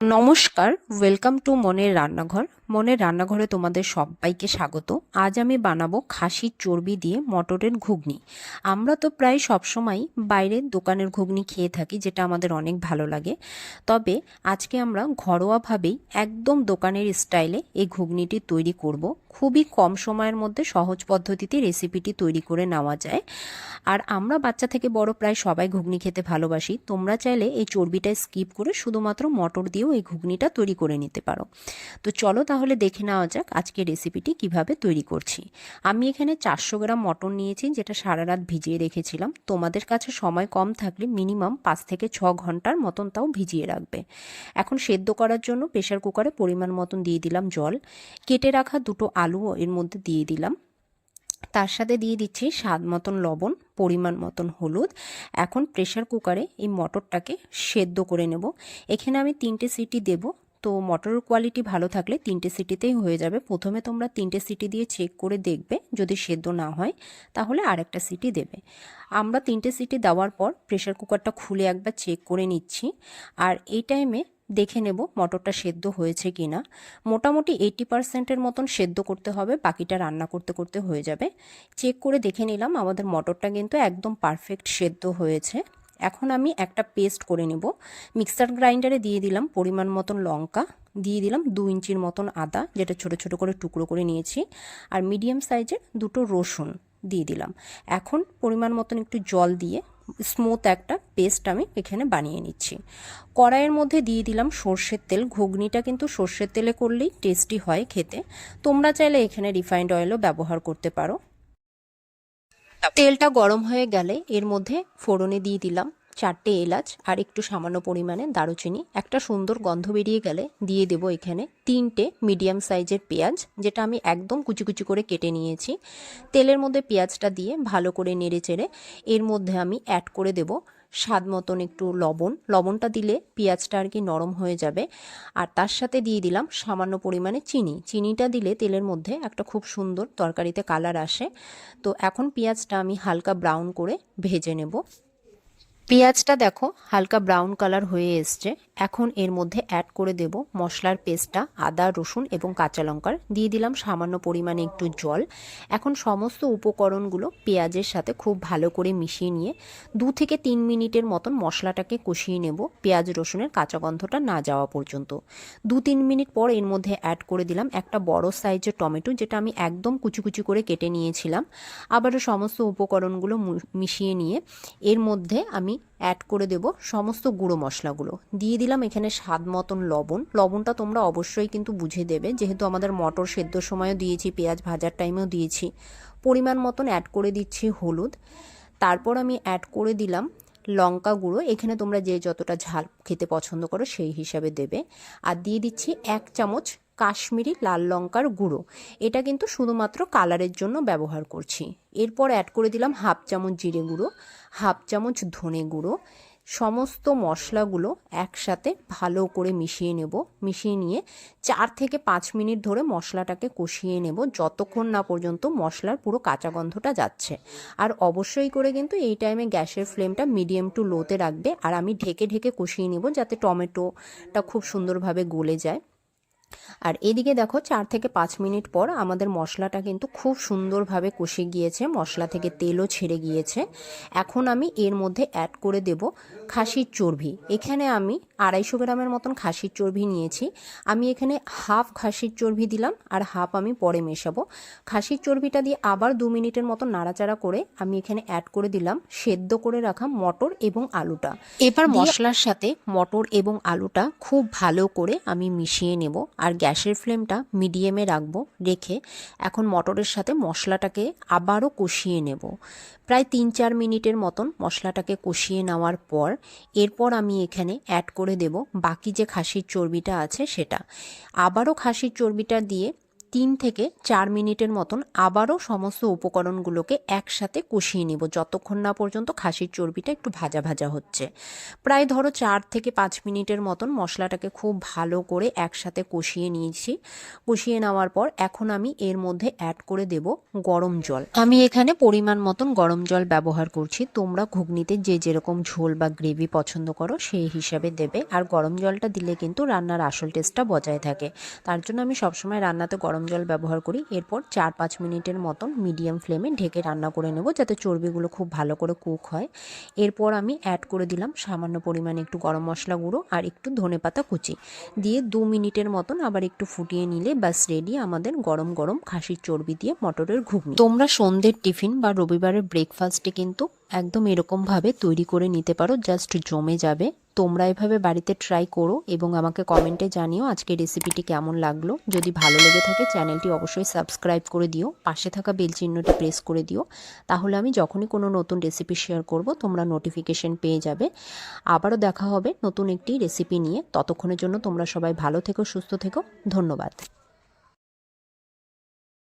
নমস্কার welcome to মনের রান্নাঘর। মনের রান্নাঘরে তোমাদের সবাইকে স্বাগত। আজ আমি বানাবো খাসির চর্বি দিয়ে মটরের ঘুগনি। আমরা তো প্রায় সবসময় বাইরের দোকানের ঘুগনি খেয়ে থাকি, যেটা আমাদের অনেক ভালো লাগে। তবে আজকে আমরা ঘরোয়াভাবেই একদম দোকানের স্টাইলে এই ঘুগনিটি তৈরি করব। খুবই কম সময়ের মধ্যে সহজ পদ্ধতিতে রেসিপিটি তৈরি করে নেওয়া যায়। আর আমরা বাচ্চা থেকে বড় প্রায় সবাই ঘুগনি খেতে ভালোবাসি। তোমরা চাইলে এই চর্বিটা স্কিপ করে শুধুমাত্র মটর দিয়েও এই ঘুগনিটা তৈরি করে নিতে পারো। তো চলো তাহলে দেখে নেওয়া যাক আজকে রেসিপিটি কীভাবে তৈরি করছি। আমি এখানে চারশো গ্রাম মটন নিয়েছি, যেটা সারা রাত ভিজিয়ে রেখেছিলাম। তোমাদের কাছে সময় কম থাকলে মিনিমাম পাঁচ থেকে ছ ঘণ্টার মতন তাও ভিজিয়ে রাখবে। এখন সেদ্ধ করার জন্য প্রেশার কুকারে পরিমাণ মতন দিয়ে দিলাম জল। কেটে রাখা দুটো আলুও এর মধ্যে দিয়ে দিলাম। তার সাথে দিয়ে দিচ্ছি স্বাদ মতন লবণ, পরিমাণ মতন হলুদ। এখন প্রেশার কুকারে এই মটরটাকে সেদ্ধ করে নেব। এখানে আমি তিনটে সিটি দেব। তো মটরের কোয়ালিটি ভালো থাকলে তিনটে সিটিতেই হয়ে যাবে। প্রথমে তোমরা তিনটে সিটি দিয়ে চেক করে দেখবে, যদি সেদ্ধ না হয়, তাহলে আরেকটা সিটি দেবে। আমরা তিনটে সিটি দেওয়ার পর প্রেশার কুকারটা খুলে একবার চেক করে নিচ্ছি। আর এই টাইমে দেখে নেব মটরটা সেদ্ধ হয়েছে কি না মোটামুটি এইটি পার্সেন্টের মতন সেদ্ধ করতে হবে, বাকিটা রান্না করতে করতে হয়ে যাবে। চেক করে দেখে নিলাম, আমাদের মটরটা কিন্তু একদম পারফেক্ট সেদ্ধ হয়েছে। এখন আমি একটা পেস্ট করে নেব। মিক্সার গ্রাইন্ডারে দিয়ে দিলাম পরিমাণ মতন লঙ্কা, দিয়ে দিলাম দু ইঞ্চির মতন আদা, যেটা ছোট ছোট করে টুকরো করে নিয়েছি, আর মিডিয়াম সাইজের দুটো রসুন দিয়ে দিলাম। এখন পরিমাণ মতন একটু জল দিয়ে স্মুথ একটা পেস্ট আমি এখানে বানিয়ে নিচ্ছি। কড়াইয়ের মধ্যে দিয়ে দিলাম সর্ষের তেল। ঘুগনিটা কিন্তু সর্ষের তেলে করলেই টেস্টি হয় খেতে। তোমরা চাইলে এখানে রিফাইন্ড অয়েলও ব্যবহার করতে পারো। তেলটা গরম হয়ে গেলে এর মধ্যে ফোড়নে দিয়ে দিলাম। চারটে এলাচ আর একটু সামান্য পরিমাণে দারুচিনি। একটা সুন্দর গন্ধ বেরিয়ে গেলে দিয়ে দেব এখানে তিনটে মিডিয়াম সাইজের পেঁয়াজ, যেটা আমি একদম কুচি কুচি করে কেটে নিয়েছি। তেলের মধ্যে পেঁয়াজটা দিয়ে ভালো করে নেড়ে চেড়ে এর মধ্যে আমি অ্যাড করে দেব স্বাদ মতন একটু লবণ। লবণটা দিলে পেঁয়াজটা আর কি নরম হয়ে যাবে। আর তার সাথে দিয়ে দিলাম সামান্য পরিমাণে চিনি। চিনিটা দিলে তেলের মধ্যে একটা খুব সুন্দর তরকারিতে কালার আসে। তো এখন পেঁয়াজটা আমি হালকা ব্রাউন করে ভেজে নেব। পেঁয়াজটা দেখো হালকা ব্রাউন কালার হয়ে এসছে। এখন এর মধ্যে অ্যাড করে দেব মশলার পেস্টটা আদা, রসুন এবং কাঁচা লঙ্কার। দিয়ে দিলাম সামান্য পরিমাণে একটু জল। এখন সমস্ত উপকরণগুলো পেঁয়াজের সাথে খুব ভালো করে মিশিয়ে নিয়ে দু থেকে তিন মিনিটের মতন মশলাটাকে কষিয়ে নেব। পেঁয়াজ, রসুনের কাঁচা গন্ধটা না যাওয়া পর্যন্ত। দু তিন মিনিট পর এর মধ্যে অ্যাড করে দিলাম একটা বড় সাইজের টমেটো, যেটা আমি একদম কুচি কুচি করে কেটে নিয়েছিলাম। আবারও সমস্ত উপকরণগুলো মিশিয়ে নিয়ে এর মধ্যে আমি অ্যাড করে দেব সমস্ত গুঁড়ো মশলাগুলো। দিয়ে দিলাম এখানে স্বাদ মতন লবণ। লবণটা তোমরা অবশ্যই কিন্তু বুঝে দেবে। যেহেতু আমাদের মটর সেদ্ধ সময়ও দিয়েছি, পেঁয়াজ ভাজার টাইমেও দিয়েছি। পরিমাণ মতন অ্যাড করে দিচ্ছি হলুদ। তারপর আমি অ্যাড করে দিলাম লঙ্কা গুঁড়ো। এখানে তোমরা যে যতটা ঝাল খেতে পছন্দ করো সেই হিসাবে দেবে। আর দিয়ে দিচ্ছি এক চামচ কাশ্মীরি লাল লঙ্কার গুঁড়ো। এটা কিন্তু শুধুমাত্র কালারের জন্য ব্যবহার করছি। এরপর অ্যাড করে দিলাম হাফ চামচ জিরে গুঁড়ো, হাফ চামচ ধনে গুঁড়ো। সমস্ত মশলাগুলো একসাথে ভালো করে মিশিয়ে নেব। মিশিয়ে নিয়ে চার থেকে পাঁচ মিনিট ধরে মশলাটাকে কষিয়ে নেব যতক্ষণ না পর্যন্ত মশলার পুরো কাঁচা গন্ধটা যাচ্ছে। আর অবশ্যই করে কিন্তু এই টাইমে গ্যাসের ফ্লেমটা মিডিয়াম টু লোতে রাখবে। আর আমি ঢেকে ঢেকে কষিয়ে নেব যাতে টমেটোটা খুব সুন্দরভাবে গলে যায়। আর এদিকে দেখো চার থেকে পাঁচ মিনিট পর আমাদের মশলাটা কিন্তু খুব সুন্দরভাবে কষে গিয়েছে মশলা থেকে তেলও ছেড়ে গিয়েছে। এখন আমি এর মধ্যে অ্যাড করে দেব খাসির চর্বি। এখানে আমি আড়াইশো গ্রামের মতন খাসির চর্বি নিয়েছি। আমি এখানে হাফ খাসির চর্বি দিলাম আর হাফ আমি পরে মেশাবো। খাসির চর্বিটা দিয়ে আবার দু মিনিটের মতো নাড়াচাড়া করে আমি এখানে অ্যাড করে দিলাম সেদ্ধ করে রাখা মটর এবং আলুটা। এবার মশলার সাথে মটর এবং আলুটা খুব ভালো করে আমি মিশিয়ে নেব। আর গ্যাসের ফ্লেমটা মিডিয়ামে রাখব, রেখে এখন মটরের সাথে মশলাটাকে আবারও কষিয়ে নেব। প্রায় তিন চার মিনিটের মতন মশলাটাকে কষিয়ে নেওয়ার পর এরপর আমি এখানে অ্যাড করে দেব বাকি যে খাসির চর্বিটা আছে সেটা। আবারও খাসির চর্বিটা দিয়ে তিন থেকে চার মিনিটের মতন আবারও সমস্ত উপকরণগুলোকে একসাথে কষিয়ে নিব। যতক্ষণ না পর্যন্ত খাসির চর্বিটা একটু ভাজা ভাজা হচ্ছে। প্রায় ধরো চার থেকে পাঁচ মিনিটের মতন মশলাটাকে খুব ভালো করে একসাথে কষিয়ে নিয়েছি। কষিয়ে নেওয়ার পর এখন আমি এর মধ্যে অ্যাড করে দেব গরম জল। আমি এখানে পরিমাণ মতন গরম জল ব্যবহার করছি। তোমরা ঘুগনিতে যে যেরকম ঝোল বা গ্রেভি পছন্দ করো সেই হিসাবে দেবে। আর গরম জলটা দিলে কিন্তু রান্নার আসল টেস্টটা বজায় থাকে। তার জন্য আমি সবসময় রান্নাতে গরম জল ব্যবহার করি। এরপর চার পাঁচ মিনিটের মতন মিডিয়াম ফ্লেমে ঢেকে রান্না করে নেব যাতে চর্বিগুলো খুব ভালো করে কুক হয়। এরপর আমি অ্যাড করে দিলাম সামান্য পরিমাণে একটু গরম মশলা গুঁড়ো আর একটু ধনেপাতা কুচি। দিয়ে দু মিনিটের মতন আবার একটু ফুটিয়ে নিলে ব্যাস রেডি আমাদের গরম গরম খাসির চর্বি দিয়ে মটরের ঘুগনি। তোমরা সন্ধ্যের টিফিন বা রবিবারের ব্রেকফাস্টে কিন্তু একদম এরকমভাবে তৈরি করে নিতে পারো জাস্ট জমে যাবে। তোমরা এভাবে বাড়িতে ট্রাই করো এবং আমাকে কমেন্টে জানিও আজকে রেসিপিটি কেমন লাগল। যদি ভালো লেগে থাকে চ্যানেলটি অবশ্যই সাবস্ক্রাইব করে দিও, পাশে থাকা বেল চিহ্নটি প্রেস করে দিও। তাহলে আমি যখনই কোনো নতুন রেসিপি শেয়ার করব, তোমরা নোটিফিকেশন পেয়ে যাবে। আবারও দেখা হবে নতুন একটি রেসিপি নিয়ে। ততক্ষণের জন্য তোমরা সবাই ভালো থেকো, সুস্থ থেকো। ধন্যবাদ।